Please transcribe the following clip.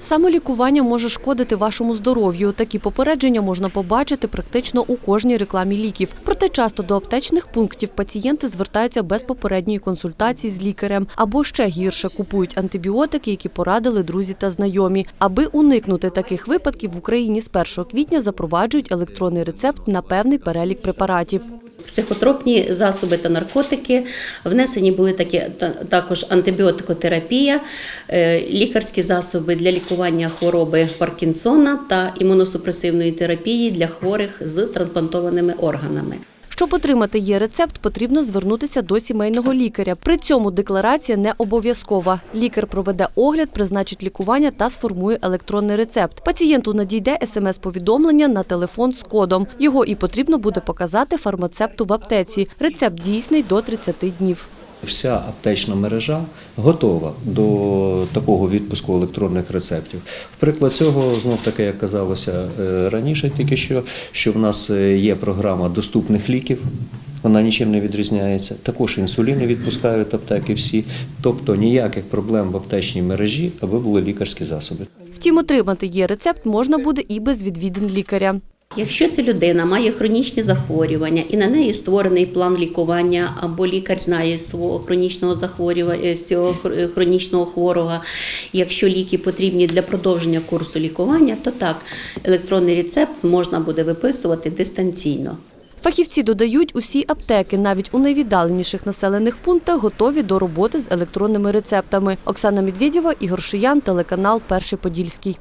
Самолікування може шкодити вашому здоров'ю. Такі попередження можна побачити практично у кожній рекламі ліків. Проте часто до аптечних пунктів пацієнти звертаються без попередньої консультації з лікарем або ще гірше купують антибіотики, які порадили друзі та знайомі. Аби уникнути таких випадків в Україні з 1 квітня запроваджують електронний рецепт на певний перелік препаратів. Психотропні засоби та наркотики внесені були такі та- також антибіотикотерапія, е, лікарські засоби для лікування хвороби Паркінсона та імуносупресивної терапії для хворих з трансплантованими органами. Щоб отримати її рецепт, потрібно звернутися до сімейного лікаря. При цьому декларація не обов'язкова. Лікар проведе огляд, призначить лікування та сформує електронний рецепт. Пацієнту надійде смс-повідомлення на телефон з кодом. Його і потрібно буде показати фармацевту в аптеці. Рецепт дійсний до 30 днів. Вся аптечна мережа готова до такого відпуску електронних рецептів. В приклад цього, знов таки, як казалося е, раніше, тільки що, що в нас е, є програма доступних ліків. Вона нічим не відрізняється. Також інсуліни відпускають аптеки всі. Тобто ніяких проблем в аптечній мережі, аби були лікарські засоби. Втім, отримати є рецепт можна буде і без відвідин лікаря. Якщо ця людина має хронічні захворювання і на неї створений план лікування, або лікар знає свого хронічного захворювання, цього хронічного хворого, якщо ліки потрібні для продовження курсу лікування, то так, електронний рецепт можна буде виписувати дистанційно. Фахівці додають, усі аптеки, навіть у найвіддаленіших населених пунктах, готові до роботи з електронними рецептами. Оксана Медведєва, Ігор Шиян, телеканал Перший Подільський.